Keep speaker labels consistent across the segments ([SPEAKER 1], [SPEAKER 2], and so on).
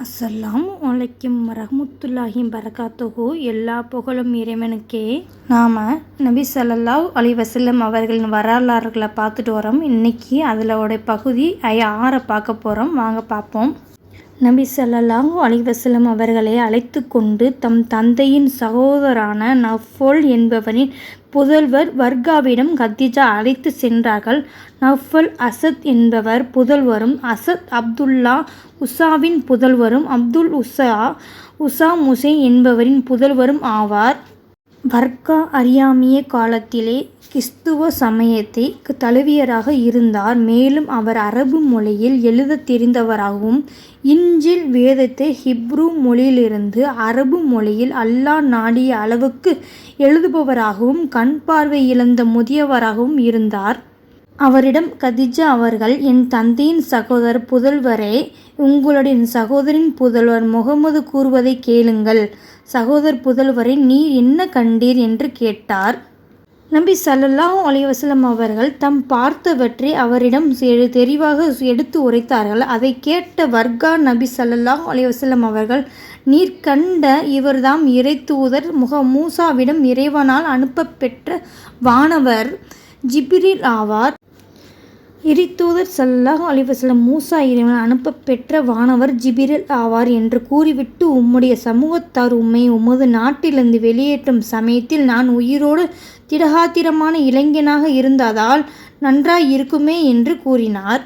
[SPEAKER 1] அஸ்ஸலாம் வலைக்கும் ரஹமுத்துல்லாஹிம் பரகாத்துஹு. எல்லா புகழும் இறைவனுக்கே. நாம் நபி சல்லல்லாஹ் அலி வசல்லம் அவர்களின் வரலாறுகளை பார்த்துட்டு வரோம். இன்றைக்கி அதில் பகுதி ஐ- ஆறை பார்க்க போகிறோம் வாங்க பார்ப்போம். நபி ஸல்லல்லாஹு அலிவசலம் அவர்களை அழைத்து கொண்டு தம் தந்தையின் சகோதரான நஃபோல் என்பவரின் புதல்வர் வர்காவிடம் கத்திஜா அழைத்து சென்றார்கள். நஃபல் அசத் என்பவர் புதல்வரும் அசத் அப்துல்லா உஷாவின் புதல்வரும் அப்துல் உசா உஷா முசை என்பவரின் புதல்வரும் ஆவார். வர்க்கா அறியாமைய காலத்திலே கிறிஸ்துவ சமயத்தை தழுவியராக இருந்தார். மேலும் அவர் அரபு மொழியில் எழுதத் தெரிந்தவராகவும் இஞ்சில் வேதத்தை ஹிப்ரு மொழியிலிருந்து அரபு மொழியில் அல்லாஹ் நாடிய அளவுக்கு எழுதுபவராகவும் கண் பார்வை இழந்த முதியவராகவும் இருந்தார். அவரிடம் கதிஜா அவர்கள் என் தந்தையின் சகோதரர் புதல்வரே உங்களுடைய சகோதரின் புதல்வர் முகமது கூறுவதை கேளுங்கள். சகோதர் புதல்வரை நீர் என்ன கண்டீர் என்று கேட்டார். நபி ஸல்லல்லாஹு அலைவாஸ்லம் அவர்கள் தம் பார்த்தவற்றை அவரிடம் செ- தெரிவாக எடுத்து உரைத்தார்கள். அதை கேட்ட வர்கா நபி ஸல்லல்லாஹு அலைவாஸ்லம் அவர்கள் நீர் கண்ட இவர்தாம் இறை தூதர் முக மூசாவிடம் இறைவனால் அனுப்பப்பெற்ற வானவர் ஜிபிரில் ஆவார். இறைத்தூதர் சல்லாஹ் அலிவசலம் மூசா இறைவன் அனுப்ப பெற்ற வானவர் ஜிபிரில் ஆவார் என்று கூறிவிட்டு உம்முடைய சமூகத்தார் உம்மை உமது நாட்டிலிருந்து வெளியேற்றும் சமயத்தில் நான் உயிரோடு திடகாத்திரமான இளைஞனாக இருந்ததால் நன்றாய் இருக்குமே என்று கூறினார்.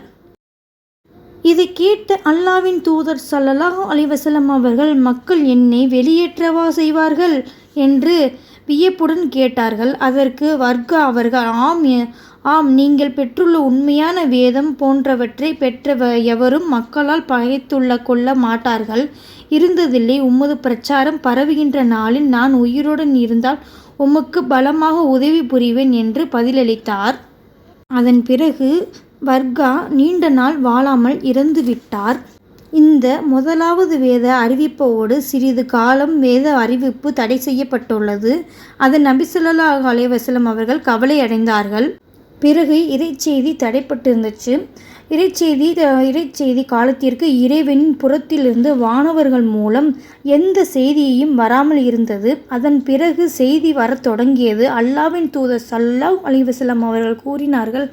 [SPEAKER 1] இதை கேட்ட அல்லாவின் தூதர் ஸல்லல்லாஹு அலிவசலம் அவர்கள் மக்கள் என்னை வெளியேற்றவா செய்வார்கள்? என்று வியப்புடன் கேட்டார்கள். அதற்கு வர்க்கா அவர்கள் ஆம் ஆம் நீங்கள் பெற்றுள்ள உண்மையான வேதம் போன்றவற்றை பெற்ற எவரும் மக்களால் பகைத்துள்ள கொள்ள மாட்டார்கள். இருந்ததில்லை உமது பிரச்சாரம் பரவுகின்ற நாளில் நான் உயிருடன் இருந்தால் உமக்கு பலமாக உதவி புரிவேன் என்று பதிலளித்தார். அதன் பிறகு வர்கா நீண்ட நாள் வாழாமல் இறந்துவிட்டார். இந்த முதலாவது வேத அறிவிப்போடு சிறிது காலம் வேத அறிவிப்பு தடை செய்யப்பட்டுள்ளது. அதன் நபி ஸல்லல்லாஹு அவர்கள் கவலை அடைந்தார்கள் பிறகு இறைச்செய்தி தடைப்பட்டிருந்துச்சு. இறைச்செய்தி இறைச்செய்தி காலத்திற்கு இறைவனின் புறத்திலிருந்து வானவர்கள் மூலம் எந்த செய்தியையும் வராமல் இருந்தது. அதன் பிறகு செய்தி வரத் தொடங்கியது. அல்லாவின் தூதர் சல்லாஹ் அலிவசலம் அவர்கள் கூறினார்கள்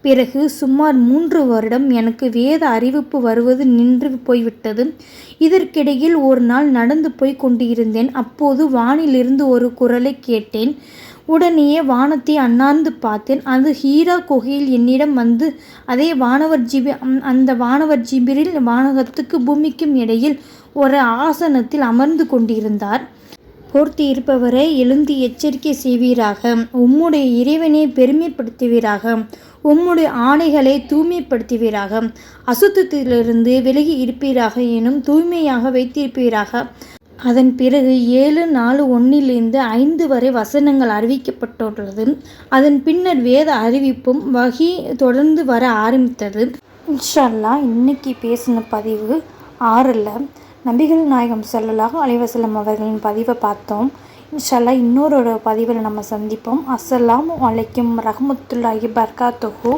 [SPEAKER 1] பிறகு சுமார் மூன்று வருடம் எனக்கு வேத அறிவிப்பு வருவது நின்று போய்விட்டது. இதற்கிடையில் ஒரு நாள் நடந்து போய் கொண்டிருந்தேன். அப்போது வானிலிருந்து ஒரு குரலை கேட்டேன். உடனேயே வானத்தை அண்ணாந்து பார்த்தேன். அது ஹீரா குகையில் என்னிடம் வந்து அதே வானவர் ஜிபி அந்த வானவர் ஜிபிரில் வானகத்துக்கு பூமிக்கும் இடையில் ஒரு ஆசனத்தில் அமர்ந்து கொண்டிருந்தார். போர்த்தி இருப்பவரை எழுந்து எச்சரிக்கை செய்வீராக. உம்முடைய இறைவனை பெருமைப்படுத்துவீராக. உம்முடைய ஆணைகளை தூய்மைப்படுத்துவீராக. அசுத்தத்திலிருந்து விலகி இருப்பீராக. எனும் தூய்மையாக வைத்திருப்பீராக. அதன் பிறகு ஏழு நாலு ஒன்றிலிருந்து ஐந்து வரை வசனங்கள் அறிவிக்கப்பட்டுள்ளது. அதன் பின்னர் வேத அறிவிப்பும் வகி தொடர்ந்து வர ஆரம்பித்தது. இன்ஷல்லா இன்னைக்கு பேசின பதிவு ஆறில். நபிகள் நாயகம் செல்லலாக அலைவசலம் அவர்களின் பதிவை பார்த்தோம். இன்ஷல்லா இன்னொரு பதிவில் நம்ம சந்திப்போம். அஸ்ஸலாமு அலைக்கும் ரஹமத்துல்லாஹி பர்காத்துஹு